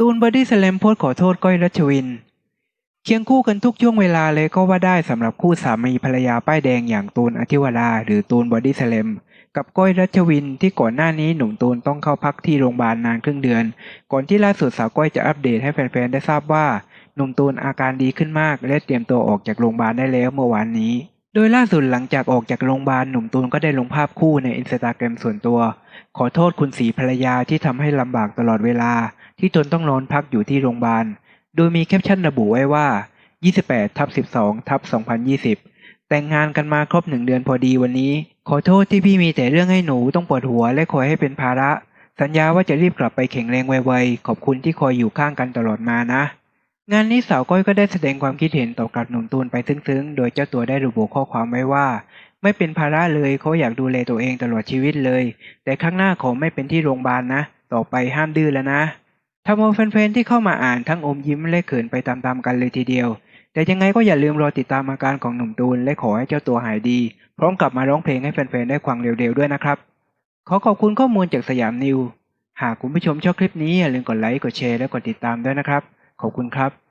ตูนบอดี้สแลมโพสต์ขอโทษก้อยรัชวิน เคียงคู่กันทุกช่วงเวลาเลยก็ว่าได้สำหรับคู่สามีภรรยาป้ายแดงอย่างตูนอธิวราหรือตูนบอดี้สแลมกับก้อยรัชวินที่ก่อนหน้านี้หนุ่มตูนต้องเข้าพักที่โรงพยาบาลนานครึ่งเดือน ก่อนที่ล่าสุดสาวก้อยจะอัปเดตให้แฟนๆได้ทราบว่าหนุ่มตูนอาการดีขึ้นมาก และเตรียมตัวออกจากโรงพยาบาลได้แล้วเมื่อวานนี้ โดยล่าสุดหลังจากออกจากโรงพยาบาลหนุ่มตูนก็ได้ลงภาพคู่ในอินสตาแกรมส่วนตัว ขอโทษคุณสีภรรยาที่ทำให้ลำบากตลอดเวลา ที่ตนต้องนอนพักอยู่ที่โรงพยาบาล โดยมีแคปชั่นระบุไว้ว่า 28ทับ12ทับ2020 แต่งงานกันมาครบหนึ่งเดือนพอดีวันนี้ ขอโทษที่พี่มีแต่เรื่องให้หนูต้องปวดหัวและคอยให้เป็นภาระ สัญญาว่าจะรีบกลับไปแข็งแรงไวๆ ขอบคุณที่คอยอยู่ข้างกันตลอดมานะ งานนี้สาวก้อยก็ได้แสดงความคิดเห็นต่อกับหนุ่มตูนไปซึ้งๆ โดยเจ้าตัวได้ระบุข้อความไว้ว่าไม่เป็นภาระเลยเขาอยากดูแลตัวเองตลอดชีวิตเลย แต่ข้างหน้าขอไม่เป็นที่โรงพยาบาลนะ ต่อไปห้ามดื้อแล้วนะ ทำเอาแฟนๆที่เข้ามาอ่านทั้งอมยิ้มและเขินไปตามๆกันเลยทีเดียว แต่ยังไงก็อย่าลืมรอติดตามอาการของหนุ่มตูนและขอให้เจ้าตัวหายดี พร้อมกลับมาร้องเพลงให้แฟนๆได้ฟังเร็วๆด้วยนะครับ ขอขอบคุณข้อมูลจากสยามนิว หากคุณผู้ชมชอบคลิปนี้อย่าลืมกดไลค์ กดแชร์ และกดติดตามด้วยนะครับ ขอบคุณครับ